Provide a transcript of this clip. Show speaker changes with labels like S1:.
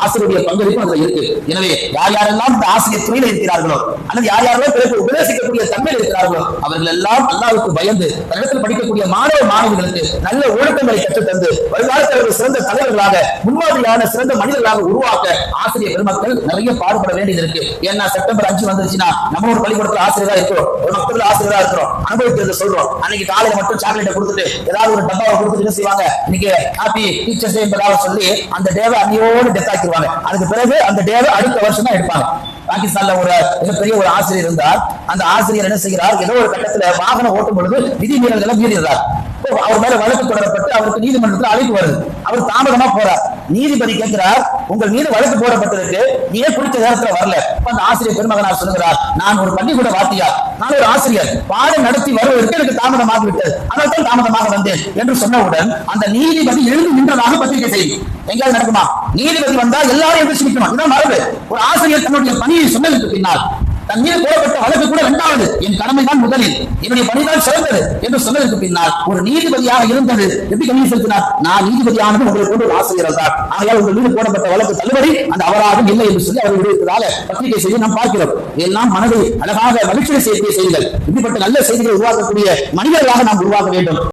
S1: ஆசிரியருடைய பங்களிப்பு அதுல இருக்கு. எனவே யார் யாரெல்லாம் இந்த ஆசிரியர் துணையில இருக்கிறார்களோ அல்லது யார் யாரெல்லாம் பிறகு உபதேசிக்கக்கூடிய தன்மையில் இருக்கிறார்களோ அவர்கள் எல்லாம் அல்லாவுக்கு பயந்து தன்னிடத்தில் படிக்கக்கூடிய மாணவ மாணவிகளுக்கு நல்ல ஒழுக்கங்களை கற்றுத்தந்து வருங்காலத்தில் அவர்கள் சிறந்த தலைவர்களாக முன்மாதிரியான சிறந்த மனிதர்களாக உருவாக்க ஆசிரியர் பெருமக்கள் நிறைய பாடுபட வேண்டியது இருக்கு. ஏன்னா செப்டம்பர் அஞ்சு வந்துருச்சுன்னா நம்ம ஒரு பள்ளிக்கூடத்தில் ஆசிரியரா இருக்கிறோம். ஒரு மக்கள் ஆசிரியரா இருக்கிறோம். அனுபவிக்கிறது சொல்றோம். அன்னைக்கு காலையில மட்டும் சாக்லேட்டை கொடுத்துட்டு ஏதாவது ஒரு டப்பாவை கொடுத்துட்டு என்ன செய்வாங்க? இன்னைக்கு ஹாப்பி டீச்சர்ஸ் என்பதாக சொல்லி அந்த டேவை அன்னையோடு டெத்தாக்கி ஆக்கிடுவாங்க அதுக்கு பிறகு அந்த டேவை அடுத்த வருஷம் தான் எடுப்பாங்க. பாகிஸ்தான்ல ஒரு மிகப்பெரிய ஒரு ஆசிரியர் இருந்தார். அந்த ஆசிரியர் என்ன செய்கிறார்? ஏதோ ஒரு கட்டத்துல வாகனம் ஓட்டும் பொழுது விதி மீறல்களை மீறிடுறார். அவர் மேல வழக்கு தொடரப்பட்டு அவருக்கு நீதிமன்றத்தில் அழைப்பு வருது. அவர் தாமதமா போறார். நீதிபதி கேட்கிறார் உங்கள் மீது வழக்கு போடப்பட்டிருக்கு. ஏன் குறித்த நேரத்துல வரல. அந்த ஆசிரியர் பெருமகனார் சொல்லுகிறார் நான் ஒரு பள்ளிக்கூட வாத்தியார். நான் ஒரு ஆசிரியர். பாடம் நடத்தி வருவதற்கு எனக்கு தாமதமாகி விட்டது அதனால் தான் தாமதமாக வந்தேன். என்று சொன்னவுடன் அந்த நீதிபதி எழுந்து நின்றதாக பத்திரிகை செய்தி. எங்கேயாவது நடக்குமா? நீதிபதி வந்தா எல்லாரும் எதிர்த்து நிற்கணும் இதான் மரபு. ஒரு ஆசிரியர் தன்னுடைய பணியை சொன்னதுக்கு பின்னால் தன் மீது போடப்பட்ட வழக்கு கூட இரண்டாவது. என் கடமை தான் முதலில். என்னுடைய பணிதான் சிறந்தது என்று சொன்னதற்கு பின்னால் ஒரு நீதிபதியாக இருந்தது எப்படி கல்வி செலுத்தினார் நான் நீதிபதியானது உங்களை கொண்டு ஒரு ஆசிரியர் தான் ஆகையால் உங்கள் மீது போடப்பட்ட வழக்கு தள்ளுபடி அந்த அபராதம் இல்லை என்று சொல்லி அவர் விடுவித்ததாக பத்திரிகை செய்தி நாம் பார்க்கிறோம். எல்லாம் மனதை அழகாக மகிழ்ச்சி செய்தியை செய்திகள் இப்படிப்பட்ட நல்ல செய்திகளை உருவாக்கக்கூடிய மனிதர்களாக நாம் உருவாக்க வேண்டும்.